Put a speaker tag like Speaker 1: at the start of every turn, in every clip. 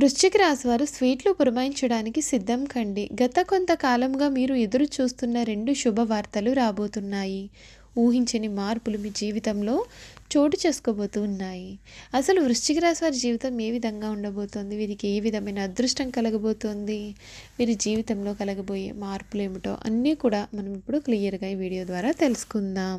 Speaker 1: వృశ్చిక రాశి వారు స్వీట్లు పురమాయించడానికి సిద్ధం కండి. గత కొంతకాలంగా మీరు ఎదురు చూస్తున్న రెండు శుభవార్తలు రాబోతున్నాయి. ఊహించని మార్పులు మీ జీవితంలో చోటు చేసుకోబోతూ ఉన్నాయి. అసలు వృశ్చిక రాశి వారి జీవితం ఏ విధంగా ఉండబోతోంది? వీరికి ఏ విధమైన అదృష్టం కలగబోతోంది? వీరి జీవితంలో కలగబోయే మార్పులు ఏమిటో అన్నీ కూడా మనం ఇప్పుడు క్లియర్గా ఈ వీడియో ద్వారా తెలుసుకుందాం.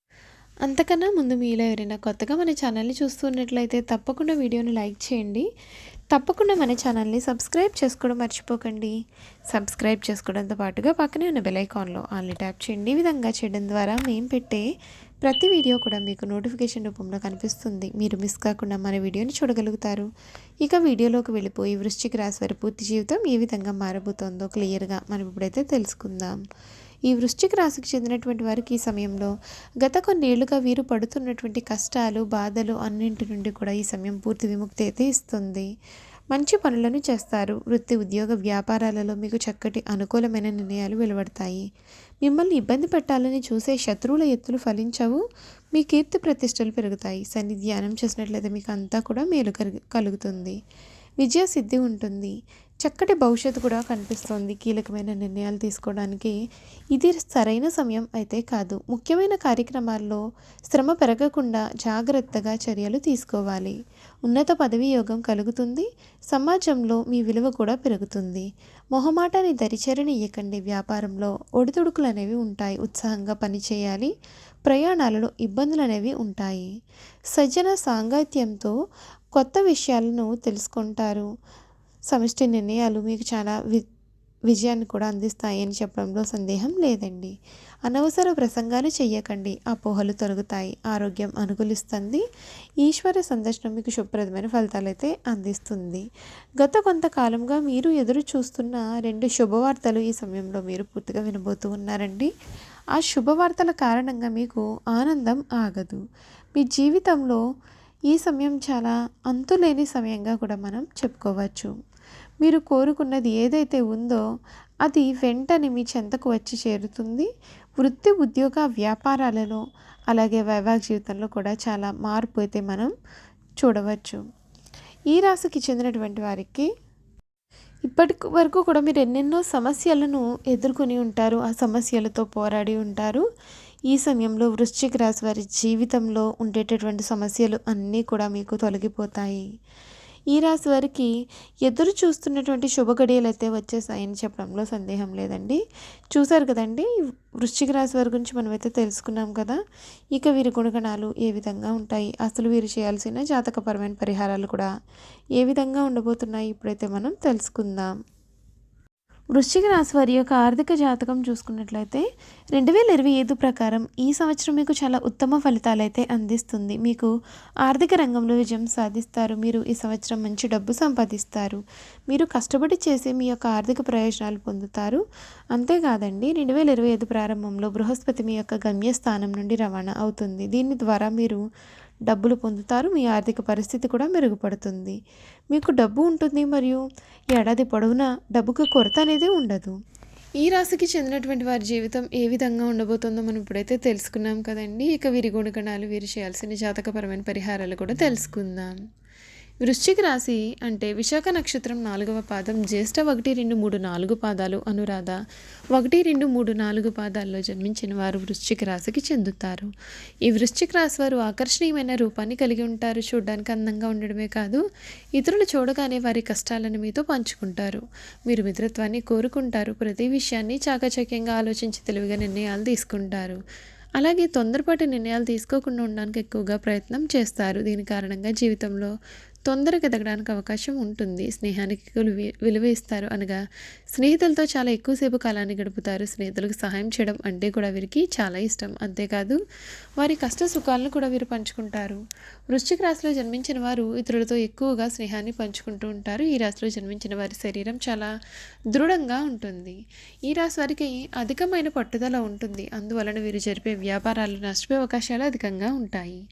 Speaker 1: అంతకన్నా ముందు మీలో ఎవరైనా కొత్తగా మన ఛానల్ని చూస్తున్నట్లయితే తప్పకుండా వీడియోని లైక్ చేయండి. తప్పకుండా మన ఛానల్ని సబ్స్క్రైబ్ చేసుకోవడం మర్చిపోకండి. సబ్స్క్రైబ్ చేసుకోవడంతో పాటుగా పక్కనే ఉన్న బెలైకాన్లో ఆల్ని ట్యాప్ చేయండి. ఈ విధంగా చేయడం ద్వారా మేము పెట్టే ప్రతి వీడియో కూడా మీకు నోటిఫికేషన్ రూపంలో కనిపిస్తుంది. మీరు మిస్ కాకుండా మన వీడియోని చూడగలుగుతారు. ఇక వీడియోలోకి వెళ్ళిపోయి వృశ్చిక రాశి వారి పూర్తి జీవితం ఏ విధంగా మారబోతోందో క్లియర్గా మనం ఇప్పుడైతే తెలుసుకుందాం. ఈ వృశ్చిక రాశికి చెందినటువంటి వారికి ఈ సమయంలో గత కొన్నేళ్ళుగా వీరు పడుతున్నటువంటి కష్టాలు బాధలు అన్నింటి నుండి కూడా ఈ సమయం పూర్తి విముక్తి అయితే ఇస్తుంది. మంచి పనులను చేస్తారు. వృత్తి ఉద్యోగ వ్యాపారాలలో మీకు చక్కటి అనుకూలమైన నిర్ణయాలు వెలువడతాయి. మిమ్మల్ని ఇబ్బంది పెట్టాలని చూసే శత్రువుల ఎత్తులు ఫలించవు. మీ కీర్తి ప్రతిష్టలు పెరుగుతాయి. శని ధ్యానం చేసినట్లయితే మీకు అంతా కూడా మేలు కలుగుతుంది. విజయ సిద్ధి ఉంటుంది. చక్కటి భవిష్యత్తు కూడా కనిపిస్తోంది. కీలకమైన నిర్ణయాలు తీసుకోవడానికి. ఇది సరైన సమయం అయితే కాదు. ముఖ్యమైన కార్యక్రమాల్లో శ్రమ పెరగకుండా జాగ్రత్తగా చర్యలు తీసుకోవాలి. ఉన్నత పదవి యోగం కలుగుతుంది. సమాజంలో మీ విలువ కూడా పెరుగుతుంది. మొహమాటాన్ని దరిచేరనియకండి ఇయ్యకండి. వ్యాపారంలో ఒడిదుడుకులు అనేవి ఉంటాయి. ఉత్సాహంగా పనిచేయాలి. ప్రయాణాలలో ఇబ్బందులు అనేవి ఉంటాయి. సజ్జన సాంగత్యంతో కొత్త విషయాలను తెలుసుకుంటారు. సమిష్టి నిర్ణయాలు మీకు చాలా వి విజయాన్ని కూడా అందిస్తాయి అని చెప్పడంలో సందేహం లేదండి. అనవసర ప్రసంగాలు చేయకండి అపోహలు తొలగుతాయి. ఆరోగ్యం అనుకూలిస్తుంది. ఈశ్వర సందర్శనం మీకు శుభ్రదమైన ఫలితాలైతే అందిస్తుంది. గత కొంతకాలంగా మీరు ఎదురు చూస్తున్న రెండు శుభవార్తలు ఈ సమయంలో మీరు పూర్తిగా వినబోతూ ఉన్నారండి. ఆ శుభవార్తల కారణంగా మీకు ఆనందం ఆగదు. మీ జీవితంలో ఈ సమయం చాలా అంతులేని సమయంగా కూడా మనం చెప్పుకోవచ్చు. మీరు కోరుకున్నది ఏదైతే ఉందో అది వెంటనే మీ చెంతకు వచ్చి చేరుతుంది. వృత్తి ఉద్యోగ వ్యాపారాలలో అలాగే వైవాహిక జీవితంలో కూడా చాలా మార్పు అయితే మనం చూడవచ్చు. ఈ రాశికి చెందినటువంటి వారికి ఇప్పటి వరకు కూడా మీరు ఎన్నెన్నో సమస్యలను ఎదుర్కొని ఉంటారు. ఆ సమస్యలతో పోరాడి ఉంటారు. ఈ సమయంలో వృశ్చిక రాశి వారి జీవితంలో ఉండేటటువంటి సమస్యలు అన్నీ కూడా మీకు తొలగిపోతాయి. ఈ రాశి వారికి ఎదురు చూస్తున్నటువంటి శుభగడియలు అయితే వచ్చేసాయని చెప్పడంలో సందేహం లేదండి. చూశారు కదండి వృశ్చిక రాశి వారి గురించి మనమైతే తెలుసుకున్నాం కదా. ఇక వీరి గుణగణాలు ఏ విధంగా ఉంటాయి? అసలు వీరు చేయాల్సిన జాతకపరమైన పరిహారాలు కూడా ఏ విధంగా ఉండబోతున్నాయి? ఇప్పుడైతే మనం తెలుసుకుందాం. వృశ్చిక రాశి వారి యొక్క ఆర్థిక జాతకం చూసుకున్నట్లయితే రెండు వేల ఇరవై ఐదు ప్రకారం ఈ సంవత్సరం మీకు చాలా ఉత్తమ ఫలితాలు అయితే అందిస్తుంది. మీకు ఆర్థిక రంగంలో విజయం సాధిస్తారు. మీరు ఈ సంవత్సరం మంచి డబ్బు సంపాదిస్తారు. మీరు కష్టపడి చేసి మీ యొక్క ఆర్థిక ప్రయోజనాలు పొందుతారు. అంతేకాదండి రెండు వేల ఇరవై ఐదు ప్రారంభంలో బృహస్పతి మీ యొక్క గమ్యస్థానం నుండి రవాణా అవుతుంది. దీని ద్వారా మీరు డబ్బులు పొందుతారు మీ ఆర్థిక పరిస్థితి కూడా మెరుగుపడుతుంది. మీకు డబ్బు ఉంటుంది మరియు ఏడాది పొడవునా డబ్బుకు కొరత అనేది ఉండదు. ఈ రాశికి చెందినటువంటి వారి జీవితం ఏ విధంగా ఉండబోతుందో మనం ఇప్పుడైతే తెలుసుకున్నాం కదండి. ఇక వీరి గుణగణాలు వీరు చేయాల్సిన జాతకపరమైన పరిహారాలు కూడా తెలుసుకుందాం. వృశ్చిక రాశి అంటే విశాఖ నక్షత్రం నాలుగవ పాదం జ్యేష్ఠ ఒకటి రెండు మూడు నాలుగు పాదాలు అనురాధ ఒకటి రెండు మూడు నాలుగు పాదాల్లో జన్మించిన వారు వృశ్చిక రాశికి చెందుతారు. ఈ వృశ్చిక రాశి వారు ఆకర్షణీయమైన రూపాన్ని కలిగి ఉంటారు. చూడడానికి అందంగా ఉండడమే కాదు ఇతరులు చూడగానే వారి కష్టాలను మీతో పంచుకుంటారు. మీరు మిత్రత్వాన్ని కోరుకుంటారు. ప్రతి విషయాన్ని చాకచక్యంగా ఆలోచించి తెలివిగా నిర్ణయాలు తీసుకుంటారు. అలాగే తొందరపాటు నిర్ణయాలు తీసుకోకుండా ఉండడానికి ఎక్కువగా ప్రయత్నం చేస్తారు. దీని కారణంగా జీవితంలో తొందరగా ఎదగడానికి అవకాశం ఉంటుంది. స్నేహానికి విలువ- ఇస్తారు అనగా స్నేహితులతో చాలా ఎక్కువసేపు కాలాన్ని గడుపుతారు. స్నేహితులకు సహాయం చేయడం అంటే కూడా వీరికి చాలా ఇష్టం. అంతేకాదు వారి కష్ట సుఖాలను కూడా వీరు పంచుకుంటారు. వృశ్చిక రాశిలో జన్మించిన వారు ఇతరులతో ఎక్కువగా స్నేహాన్ని పంచుకుంటూ ఉంటారు. ఈ రాశిలో జన్మించిన వారి శరీరం చాలా దృఢంగా ఉంటుంది. ఈ రాశి వారికి అధికమైన పట్టుదల ఉంటుంది. అందువలన వీరు జరిపే వ్యాపారాలు నష్టపోయే అవకాశాలు అధికంగా ఉంటాయి.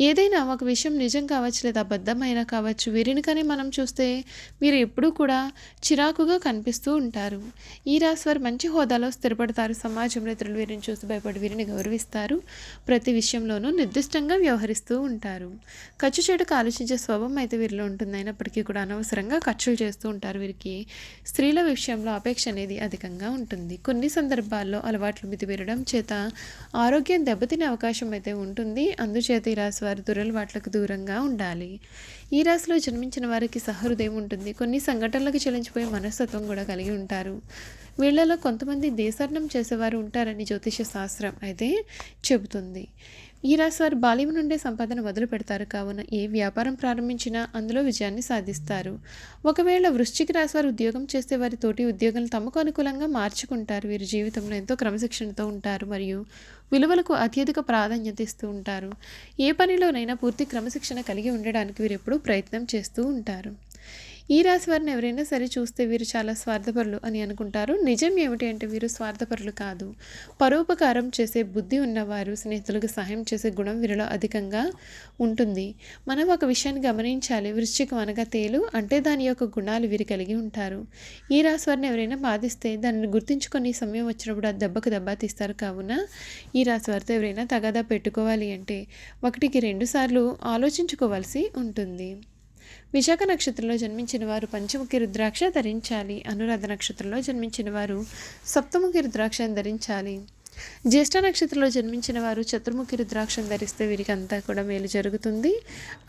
Speaker 1: ఏదైనా ఒక విషయం నిజం కావచ్చు లేదా అబద్ధమైనా కావచ్చు వీరిని కానీ మనం చూస్తే మీరు ఎప్పుడూ కూడా చిరాకుగా కనిపిస్తూ ఉంటారు. ఈ రాశి వారు మంచి హోదాలో స్థిరపడతారు. సమాజంలో ఇతరులు వీరిని చూసి భయపడి వీరిని గౌరవిస్తారు. ప్రతి విషయంలోనూ నిర్దిష్టంగా వ్యవహరిస్తూ ఉంటారు. ఖర్చు చేయడానికి ఆలోచించే స్వభావం అయితే వీరిలో ఉంటుంది. అయినప్పటికీ కూడా అనవసరంగా ఖర్చులు చేస్తూ ఉంటారు. వీరికి స్త్రీల విషయంలో అపేక్ష అనేది అధికంగా ఉంటుంది. కొన్ని సందర్భాల్లో అలవాట్లు మితిమీరడం చేత ఆరోగ్యం దెబ్బతినే అవకాశం అయితే ఉంటుంది. అందుచేత ఈ రాశి వారు దురలవాట్లకు దూరంగా ఉండాలి. ఈ రాశిలో జన్మించిన వారికి సహృదయం ఉంటుంది. కొన్ని సంఘటనలకు చెలించిపోయే మనస్తత్వం కూడా కలిగి ఉంటారు. వీళ్ళలో కొంతమంది దేశాటనం చేసేవారు ఉంటారని జ్యోతిష శాస్త్రం అయితే చెబుతుంది. ఈ రాశి వారు బాల్యం నుండే సంపాదన మొదలు పెడతారు కావున ఏ వ్యాపారం ప్రారంభించినా అందులో విజయాన్ని సాధిస్తారు. ఒకవేళ వృశ్చిక రాశి వారు ఉద్యోగం చేస్తే వారి తోటి ఉద్యోగులను తమకు అనుకూలంగా మార్చుకుంటారు. వీరి జీవితంలో ఎంతో క్రమశిక్షణతో ఉంటారు మరియు విలువలకు అత్యధిక ప్రాధాన్యత ఇస్తూ ఉంటారు. ఏ పనిలోనైనా పూర్తి క్రమశిక్షణ కలిగి ఉండడానికి వీరు ఎప్పుడూ ప్రయత్నం చేస్తూ ఉంటారు. ఈ రాశి వారిని ఎవరైనా సరే చూస్తే వీరు చాలా స్వార్థపరులు అని అనుకుంటారు. నిజం ఏమిటి అంటే వీరు స్వార్థపరులు కాదు. పరోపకారం చేసే బుద్ధి ఉన్నవారు స్నేహితులకు సహాయం చేసే గుణం వీరిలో అధికంగా ఉంటుంది. మనం ఒక విషయాన్ని గమనించాలి. వృశ్చికం అనగా తేలు అంటే దాని యొక్క గుణాలు వీరు కలిగి ఉంటారు. ఈ రాశి వారిని ఎవరైనా బాధిస్తే దానిని గుర్తించుకొని సమయం వచ్చినప్పుడు ఆ దెబ్బకు దెబ్బ తీస్తారు. కావున ఈ రాశి వారితో ఎవరైనా తగాదా పెట్టుకోవాలి అంటే ఒకటికి రెండు సార్లు ఆలోచించుకోవాల్సి ఉంటుంది. విశాఖ నక్షత్రంలో జన్మించిన వారు పంచముఖి రుద్రాక్ష ధరించాలి. అనురాధ నక్షత్రంలో జన్మించిన వారు సప్తముఖి రుద్రాక్షను ధరించాలి. జ్యేష్ఠ నక్షత్రంలో జన్మించిన వారు చతుర్ముఖి రుద్రాక్షను ధరిస్తే వీరికి అంతా కూడా మేలు జరుగుతుంది.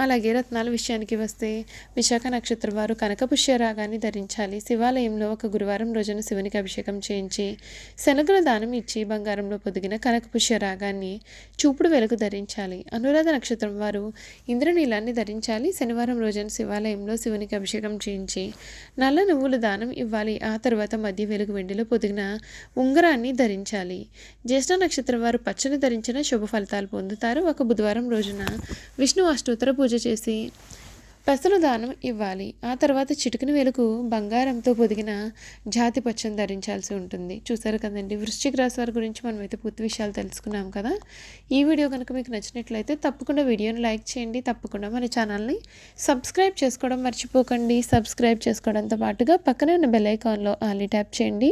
Speaker 1: అలాగే రత్నాల విషయానికి వస్తే విశాఖ నక్షత్రం వారు కనకపుష్య రాగాన్ని ధరించాలి. శివాలయంలో ఒక గురువారం రోజున శివునికి అభిషేకం చేయించి శనగల దానం ఇచ్చి బంగారంలో పొదిగిన కనకపుష్య రాగాన్ని చూపుడు వెలుగు ధరించాలి. అనురాధ నక్షత్రం వారు ఇంద్రనీలాన్ని ధరించాలి. శనివారం రోజున శివాలయంలో శివునికి అభిషేకం చేయించి నల్ల నువ్వుల దానం ఇవ్వాలి. ఆ తర్వాత మధ్య వెలుగు వెండిలో పొదిగిన ఉంగరాన్ని ధరించాలి. జ్యేష్ఠ నక్షత్రం వారు పచ్చని ధరించిన శుభ ఫలితాలు పొందుతారు. ఒక బుధవారం రోజున విష్ణు అష్టోత్తర పూజ చేసి పెసలు దానం ఇవ్వాలి. ఆ తర్వాత చిటికిన వెలుగు బంగారంతో పొదిగిన జాతి పచ్చని ధరించాల్సి ఉంటుంది. చూసారు కదండి వృశ్చిక రాశి వారి గురించి మనం అయితే పూర్తి విషయాలు తెలుసుకున్నాం కదా. ఈ వీడియో కనుక మీకు నచ్చినట్లయితే తప్పకుండా వీడియోని లైక్ చేయండి. తప్పకుండా మన ఛానల్ని సబ్స్క్రైబ్ చేసుకోవడం మర్చిపోకండి. సబ్స్క్రైబ్ చేసుకోవడంతో పాటుగా పక్కనే ఉన్న బెల్ ఐకాన్లో ఆల్ని ట్యాప్ చేయండి.